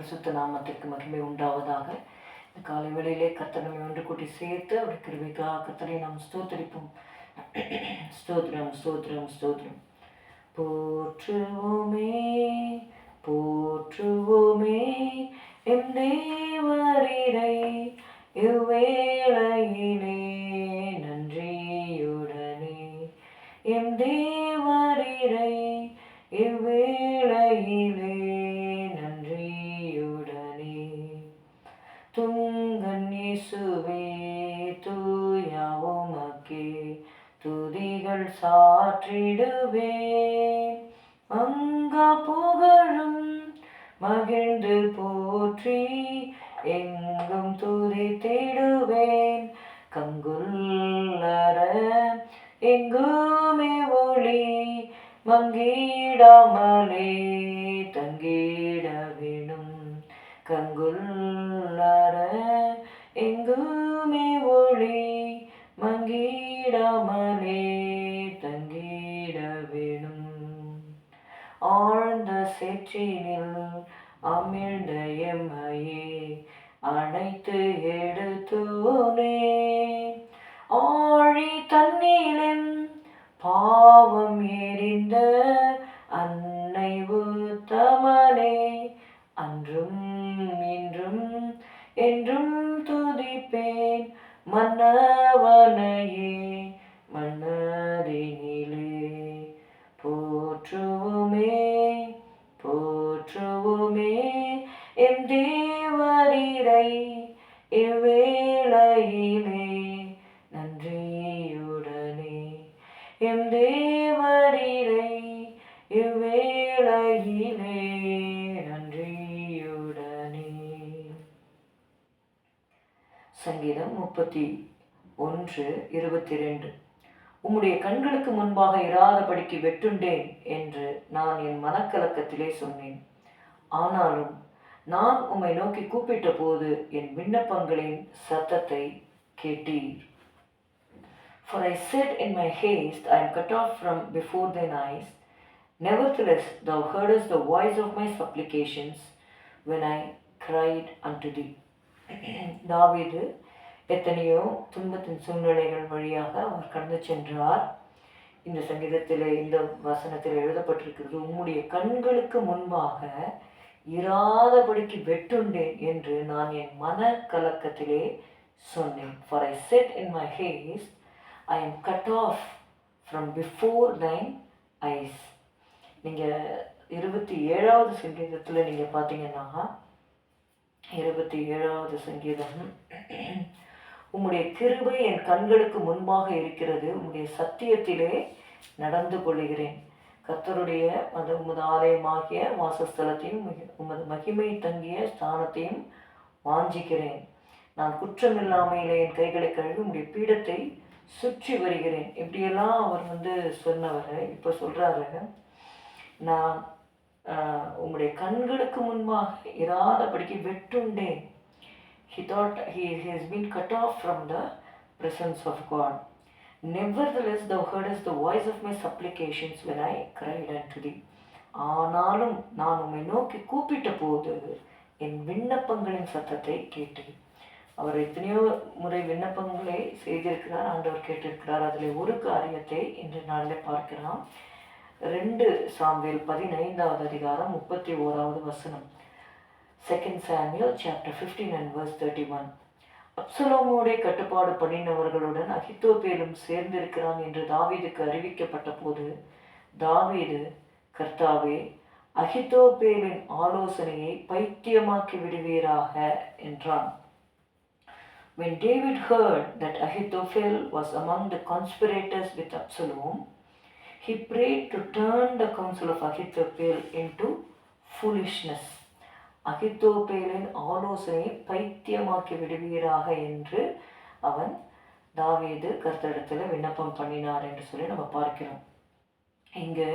பரிசுத்த நாமத்திற்கு மகிமை உண்டாவதாக. இந்த காலை வேளையிலே கத்தனை ஒன்று கூட்டி சேர்த்து அவருடைய கிருபைக்காக கத்தனை நாம் ஸ்தோத்தரிப்போம். ஸ்தோத்ரம் ஸ்தோத்ரம் ஸ்தோத்ரம் போற்றுவோமே போற்றுவோம் துதிகள் அங்கா புகழும் மகிழ்ந்து போற்றி எங்கும் துதித்திடுவேன் கங்குல்லர எங்குமே ஒளி மங்கிடாமலே தங்கிட வேணும் கங்குல்லர எங்குமே ஒளி மங்கி சேற்றினில் அமிழ்ந்த எம்மையே அணைத்து எடுத்தோனே ஆழி தண்ணீரில் பாவம் எரிந்த அன்னை உத்தமனே. அன்றும் முப்பத்தி ஒன்று இருபத்தி ரெண்டு உம்முடைய கண்களுக்கு முன்பாக இராதபடிக்கு வெட்டுண்டேன் என்று நான் என் மனக்கலக்கத்திலே சொன்னேன் ஆனாலும் நான் உம்மை நோக்கி கூப்பிட்ட போது என் விண்ணப்பங்களின் சத்தத்தை கேட்டீர் For I said in my haste, I am cut off from before thine eyes. Nevertheless, thou heardest the voice of my supplications when I cried unto thee. தாவீது எத்தனையோ துன்பத்தின் சூழ்நிலைகள் வழியாக அவர் கடந்து சென்றார். இந்த சங்கீதத்தில் இந்த வசனத்தில் எழுதப்பட்டிருக்கிறது உம்முடைய கண்களுக்கு முன்பாக இராதபடிக்கு வெட்டுண்டேன் என்று நான் என் மன கலக்கத்திலே சொன்னேன். For I said in my haste I am cut off from before thine eyes நீங்கள் இருபத்தி ஏழாவது சங்கீதத்தில் நீங்கள் பார்த்தீங்கன்னா இருபத்தி ஏழாவது சங்கீதம் உம்முடைய கிருபை என் கண்களுக்கு முன்பாக இருக்கிறது. உம்முடைய சத்தியத்திலே நடந்து கொள்கிறேன் கர்த்தருடைய அது உமது ஆலயமாகிய வாசஸ்தலத்தையும் உமது மகிமை தங்கிய ஸ்தானத்தையும் வாஞ்சிக்கிறேன். நான் குற்றமில்லாமையிலே என் கைகளை கழுவி உடைய பீடத்தை சுற்றி வருகிறேன். இப்படியெல்லாம் அவர் வந்து சொன்னவர் இப்போ சொல்கிறாரு நான் உங்களுடைய கண்களுக்கு முன்பாக இராதபடிக்கு வெட்டுண்டேன். He thought he, he has been cut off from the presence of God. Nevertheless, thou heardest the voice of my supplications when I cried unto thee. ஆனாலும் நான் உம்மை நோக்கி கூப்பிட்ட போது என் விண்ணப்பங்களின் சத்தத்தை கேட்டேன் அவர் எத்தனையோ முறை விண்ணப்பங்களை செய்திருக்கிறார் ஆண்டவர் கேட்டிருக்கிறார் அதில் ஒரு காரியத்தை இன்று நாளில் பார்க்கலாம் ரெண்டு சாம்பியல் பதினைந்தாவது அதிகாரம் முப்பத்தி ஓராவது வசனம் second Samuel chapter fifteen and verse thirty one அப்சலோமோடைய கட்டுப்பாடு பண்ணினவர்களுடன் அகித்தோப்பேலும் சேர்ந்திருக்கிறான் என்று தாவீதுக்கு அறிவிக்கப்பட்ட போது தாவீது கர்த்தாவே அகித்தோப்பேலின் ஆலோசனையை பைத்தியமாக்கி விடுவீராக என்றான் When David heard that Ahithophel was among the conspirators with Absalom, he prayed to turn the counsel of Ahithophel into foolishness. அகித்தோப்பேலின் ஆலோசனையை பைத்தியமாக்கி விடுவீராக என்று அவன் தாவீது கர்த்தரிடத்தில் விண்ணப்பம் பண்ணினார் என்று சொல்லி நம்ம பார்க்கிறோம். இங்கே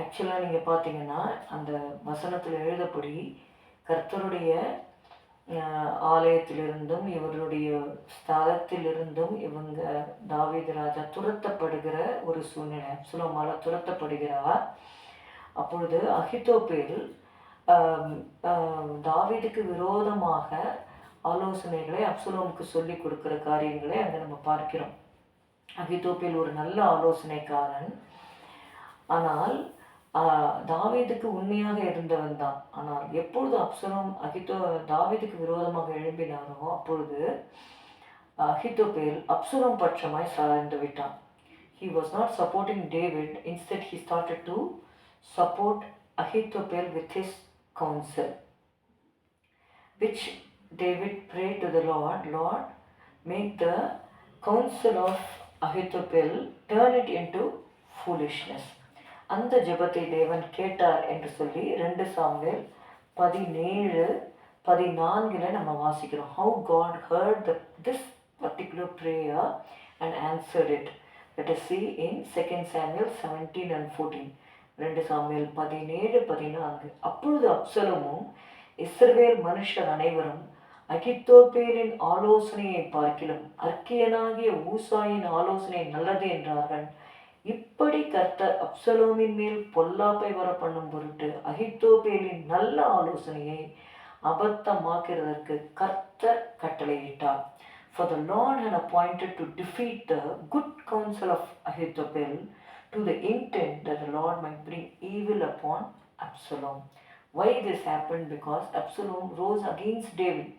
ஆக்சுவலாக நீங்கள் பார்த்தீங்கன்னா அந்த வசனத்தில் எழுதப்படி கர்த்தருடைய ஆலயத்திலிருந்தும் இவருடைய ஸ்தலத்திலிருந்தும் இவங்க தாவீது ராஜா துரத்தப்படுகிற ஒரு சூழ்நிலை சுலமால துரத்தப்படுகிறார். அப்பொழுது அகித்தோப்பேல் தாவீதுக்கு விரோதமாக ஆலோசனைகளை அப்சலோமுக்கு சொல்லி கொடுக்குற காரியங்களை அங்கே நம்ம பார்க்கிறோம். அகிதோப்பில் ஒரு நல்ல ஆலோசனைக்காரன். ஆனால் தாவீதுக்கு உண்மையாக இருந்தவன் தான். ஆனால் எப்பொழுது அப்சலோம் அகிதோ தாவீதுக்கு விரோதமாக எழும்பினாரோ அப்பொழுது அஹிதோபேல் அப்சலோம் பட்சமாய் சார்ந்து விட்டான். He was not supporting David instead he started to support Ahithophel with his counsel, which David prayed to the Lord, Lord, make the counsel of Ahithophel turn it into foolishness. அந்த ஜெபத்தை தேவன் கேட்டார் என்று சொல்லி ரெண்டு சாமியில் பதினேழு பதினான்கில் நம்ம வாசிக்கிறோம் how God heard the this particular prayer and answered it let us see in 2 Samuel 17 and 14 ரெண்டு சாமியல் பதினேழு பதினான்கு. அப்பொழுது அப்சலமும் இஸ்ரவேல் மனுஷர் அனைவரும் அகித்தோப்பேலின் ஆலோசனையை பார்க்கிலும் அர்க்கியனாகிய ஊசாயின் ஆலோசனை நல்லது என்றார்கள். இப்படி கர்த்தர் அப்சலோமின் மேல் பொல்லாப்பை வர பண்ணும் பொருட்டு அகித்தோப்பேலின் நல்ல ஆலோசனையை அபத்தமாக்குறதற்கு கர்த்தர் கட்டளையிட்டார். For the Lord had appointed to defeat the good counsel of Ahithophel to the intent that the Lord might bring evil upon Absalom. Why this happened? Because Absalom rose against David.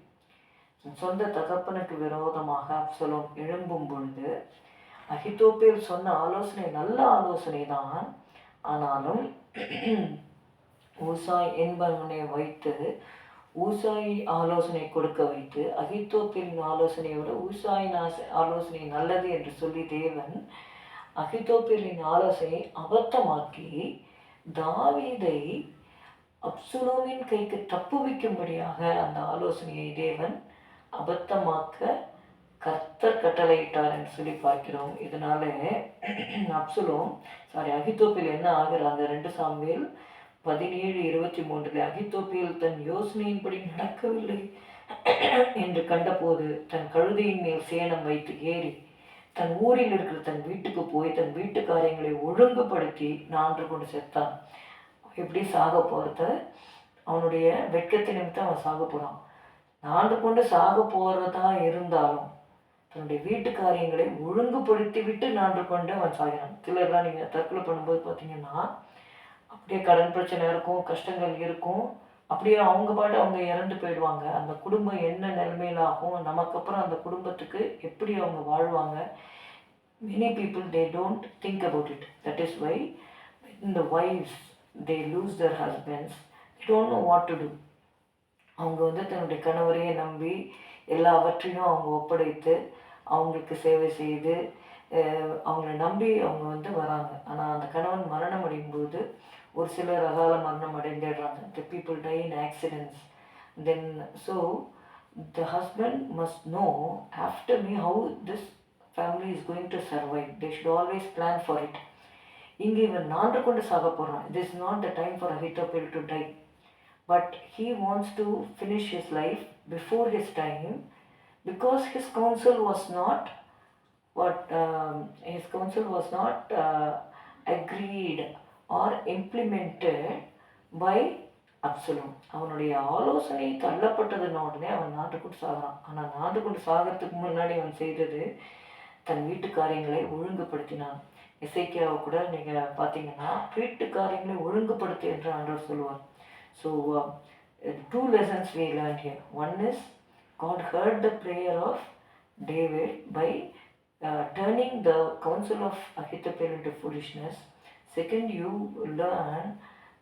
சொந்த தகப்பனுக்கு விரோதமாக Absalom எழும்பும் பொழுது அகிதோப்பேல் சொன்ன ஆலோசனை நல்ல ஆலோசனை தான் ஆனாலும் ஊசாய் என்பவனை வைத்து ஊசாய் ஆலோசனை கொடுக்க வைத்து அகித்தோப்பின் ஆலோசனையோட ஊசாயின் ஆசை ஆலோசனை நல்லது என்று சொல்லி தேவன் அகிதோபிலின் ஆலோசனை அபத்தமாக்கி தாவீதை அப்சுலோவின் கைக்கு தப்புவிக்கும்படியாக அந்த ஆலோசனையை தேவன் அபத்தமாக்க கர்த்தர் கட்டளையிட்டார் என்று சொல்லி பார்க்கிறோம். இதனால அப்சுலோம் சாரி அகித்தோப்பில் என்ன ஆகுறாங்க ரெண்டு சாமியில் பதினேழு இருபத்தி மூன்றில் அகித்தோப்பில் தன் யோசனையின்படி நடக்கவில்லை என்று கண்டபோது தன் கழுதையின் மேல் சேணம் வைத்து ஏறி தன் ஊரில் இருக்கிற தன் வீட்டுக்கு போய் தன் வீட்டு காரியங்களை ஒழுங்குபடுத்தி நான்று கொண்டு செத்தான். எப்படி சாக போகிறத அவனுடைய வெட்கத்தை நிமித்தம் அவன் சாக போகிறான் நாண்டு கொண்டு சாக போகிறதா இருந்தாலும் தன்னுடைய வீட்டு காரியங்களை ஒழுங்குபடுத்தி விட்டு நான்று கொண்டு அவன் சாகிறான். சிலர்லாம் நீங்கள் தற்கொலை பண்ணும்போது பார்த்தீங்கன்னா அப்படியே கடன் பிரச்சனை இருக்கும் கஷ்டங்கள் இருக்கும். அப்படியே அவங்க பாட்டு அவங்க இறந்து போயிடுவாங்க. அந்த குடும்பம் என்ன நிலைமையில ஆகும் நமக்கு அப்புறம் அந்த குடும்பத்துக்கு எப்படி அவங்க வாழ்வாங்க? Many people they don't think about it that is why இந்த wives they lose their husbands don't know what to do அவங்க வந்து தன்னுடைய கணவரையே நம்பி எல்லாவற்றையும் அவங்க ஒப்படைத்து அவங்களுக்கு சேவை செய்து அவங்கள நம்பி அவங்க வந்து வராங்க. ஆனால் அந்த கணவன் மரணம் அடையும் போது ஒரு சிலர் அகால மரணம் அடைந்துடுறாங்க. The people die in accidents then so the husband must know after me how this family is going to survive they should always plan for it இங்கே இவன் நான்று கொண்டு சாக போகிறான் this is not the time for Ahithophel to die but he wants to finish his life before his time because his counsel was not what um, his counsel was not uh, agreed or implemented by Absalom அவனுடைய ஆலோசனை தள்ளப்பட்டதுன உடனே அவன் நாட்டுக்குண்டு சாகிறான். ஆனால் நாட்டுக்குண்டு சாகிறதுக்கு முன்னாடி அவன் செய்தது தன் வீட்டு காரியங்களை ஒழுங்குபடுத்தினான். இசைக்கியாவை கூட நீங்கள் பார்த்தீங்கன்னா வீட்டு காரியங்களை ஒழுங்குபடுத்து என்று ஆண்டவர் சொல்லுவார். So two lessons we learn here one is God heard the prayer of David by turning the counsel of the counsel foolishness second you learn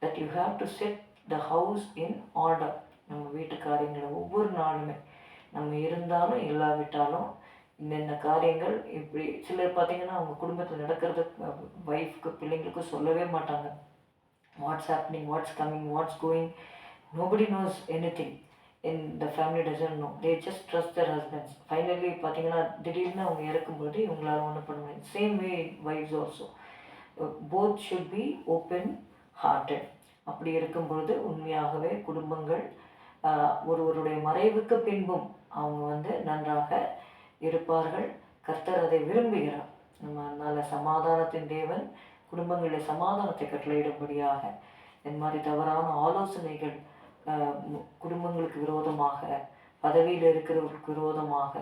that you have to set the house in order நம்ம வீட்டு காரியங்களை ஒவ்வொரு நாளுமே நம்ம இருந்தாலும் இல்லாவிட்டாலும் இந்தந்த காரியங்கள் இப்படி சிலர் பார்த்திங்கன்னா அவங்க குடும்பத்தில் நடக்கிறது ஒய்ஃப்க்கு பிள்ளைங்களுக்கும் சொல்லவே மாட்டாங்க what's happening what's coming what's going nobody knows anything in the family doesn't know they just trust their husbands finally பார்த்தீங்கன்னா திடீர்னு அவங்க இறக்கும்போது இவங்களால ஒன்று பண்ண முடியாது same way wives also both should be open hearted அப்படி இருக்கும்பொழுது உண்மையாகவே குடும்பங்கள் ஒருவருடைய மறைவுக்கு பின்பும் அவங்க வந்து நன்றாக இருப்பார்கள். கர்த்தர் அதை விரும்புகிறார். நம்ம நல்ல சமாதானத்தின் தேவன் குடும்பங்களில் சமாதானத்தை கட்டளையிடும்படியாக இந்த மாதிரி தவறான ஆலோசனைகள் குடும்பங்களுக்கு விரோதமாக பதவியில் இருக்கிறவங்களுக்கு விரோதமாக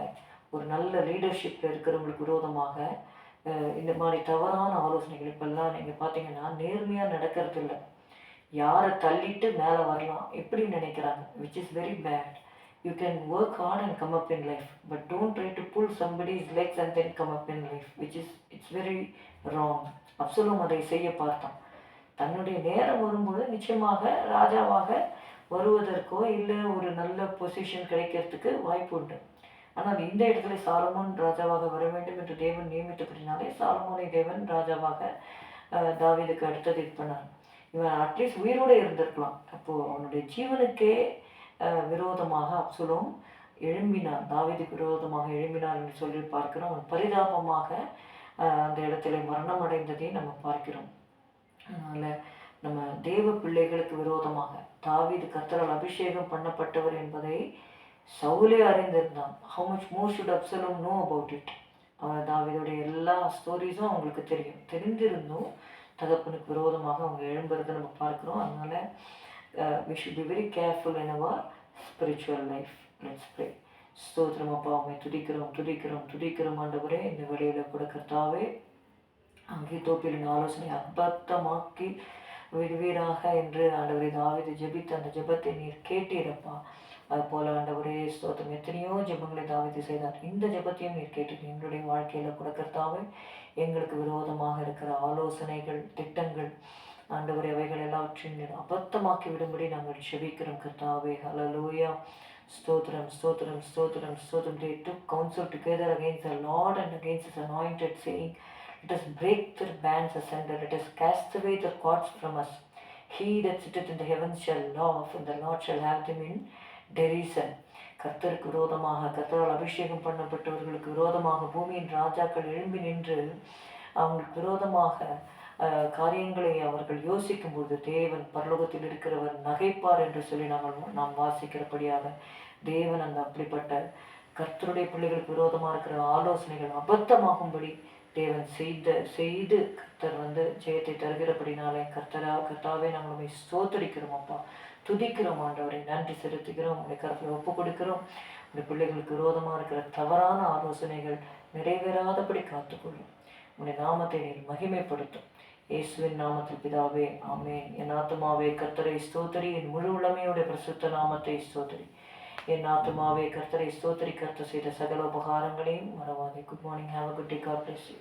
ஒரு நல்ல லீடர்ஷிப்பில் இருக்கிறவங்களுக்கு விரோதமாக இந்த மாதிரி தவறான ஆலோசனைகள் இப்பெல்லாம் நீங்கள் பார்த்தீங்கன்னா நேர்மையாக நடக்கிறது இல்லை யாரை தள்ளிட்டு மேலே வரலாம் எப்படி நினைக்கிறாங்க which is very bad you can work hard and come up in life but don't try to pull somebody's legs and then come up in life which is it's very wrong Absalom அதை செய்ய பார்த்தான். தன்னுடைய நேரம் வரும்போது நிச்சயமாக ராஜாவாக வருவதற்கோ இல்லை ஒரு நல்ல பொசிஷன் கிடைக்கிறதுக்கு வாய்ப்பு உண்டு. ஆனால் இந்த இடத்துல சாலமோன் ராஜாவாக வர வேண்டும் என்று தேவன் நியமித்தபடினாலே சாலமோனை தேவன் ராஜாவாக தாவிதுக்கு தாவீதுக்கு அடுத்தது இது பண்ணார். இவன் அட்லீஸ்ட் உயிரோடு இருந்திருக்கலாம். அப்போது அவனுடைய ஜீவனுக்கே விரோதமாக அப்சுலோம் எழும்பினான். தாவிதுக்கு விரோதமாக எழும்பினான் என்று சொல்லி பார்க்கிறோம். அவன் பரிதாபமாக அந்த இடத்துல மரணம் அடைந்ததை நம்ம பார்க்கிறோம். அதனால் நம்ம தேவ பிள்ளைகளுக்கு விரோதமாக தாவீது கத்தரால் அபிஷேகம் பண்ணப்பட்டவர் என்பதை சவுலே அறிந்திருந்தான். How much more should Absalom know about it அவன் தாவீதுடைய எல்லா ஸ்டோரிஸும் அவங்களுக்கு தெரியும். தெரிந்திருந்தும் தகப்பனுக்கு விரோதமாக அவங்க எழும்புறதை நம்ம பார்க்குறோம். அதனால we should be very careful in our spiritual life let's pray ஸ்தோத்திரம் அப்பா அவனை துடிக்கிறோம் துடிக்கிறோம் துடிக்கிறோம் ஆண்டவரே இந்த வழியில் கூட கர்த்தாவே அங்கே தோப்பிலின் ஆலோசனை அபத்தமாக்கி விடுவீராக என்று ஆண்டவரை தாவீது ஜெபித்த அந்த ஜெபத்தை நீர் கேட்டீரப்பா அது அதுபோல் ஆண்டவரே ஸ்தோத்திரம் எத்தனையோ ஜெபங்களை தாவித்து செய்தார் இந்த ஜெபத்தையும் நீர் கேட்டு எங்களுடைய வாழ்க்கையில் கொடுக்கறதாவே எங்களுக்கு விரோதமாக இருக்கிற ஆலோசனைகள் திட்டங்கள் ஆண்டவரே அவைகள் எல்லாவற்றையும் அபத்தமாக்கி விடும்படி நாங்கள் செபிக்கிறோம் கர்த்தாவே ஹலலூயா ஸ்தோத்திரம் ஸ்தோத்திரம் ஸ்தோத்திரம் ஸ்தோத்திரம் they to counsel together against the Lord and against his anointed saying let us break their bands asunder let us cast away their cords from us he that sitteth in the heaven shall laugh இந்த Lord shall have them in derision. கர்த்தருக்கு விரோதமாக கர்த்தரால் அபிஷேகம் பண்ணப்பட்டவர்களுக்கு விரோதமாக பூமியின் ராஜாக்கள் எழும்பி நின்று அவங்களுக்கு விரோதமாக காரியங்களை அவர்கள் யோசிக்கும் போது தேவன் பரலோகத்தில் இருக்கிறவர் நகைப்பார் என்று சொல்லி நாங்கள் நாம் வாசிக்கிறபடியாக தேவன் அந்த அப்படிப்பட்ட கர்த்தருடைய பிள்ளைகளுக்கு விரோதமாக இருக்கிற ஆலோசனைகள் அபத்தமாகும்படி தேவன் செய்த செய்து கர்த்தர் வந்து ஜெயத்தை தருகிறபடினாலே கர்த்தரா கர்த்தாவே நம்மளுமே உண்மை அப்பா. துதிக்கிறோம் ஆண்டவரை நன்றி செலுத்துகிறோம். உங்களை கருத்தில் ஒப்பு கொடுக்கிறோம். உடைய பிள்ளைகளுக்கு விரோதமாக இருக்கிற தவறான ஆலோசனைகள் நிறைவேறாதபடி காத்துக்கொள்ளும். உன்னை நாமத்தை நீர் மகிமைப்படுத்தும். இயேசுவின் நாமத்தில் பிதாவே ஆமென். என் ஆத்மாவே கர்த்தரை ஸ்தோத்தரி. என் முழு உளமையுடைய பிரசுத்த நாமத்தை ஸ்தோத்தரி. என் ஆத்மாவே கர்த்தரை ஸ்தோத்திரி கர்த்தர் செய்த சகல உபகாரங்களையும் மறவாதே good morning have a good day God bless you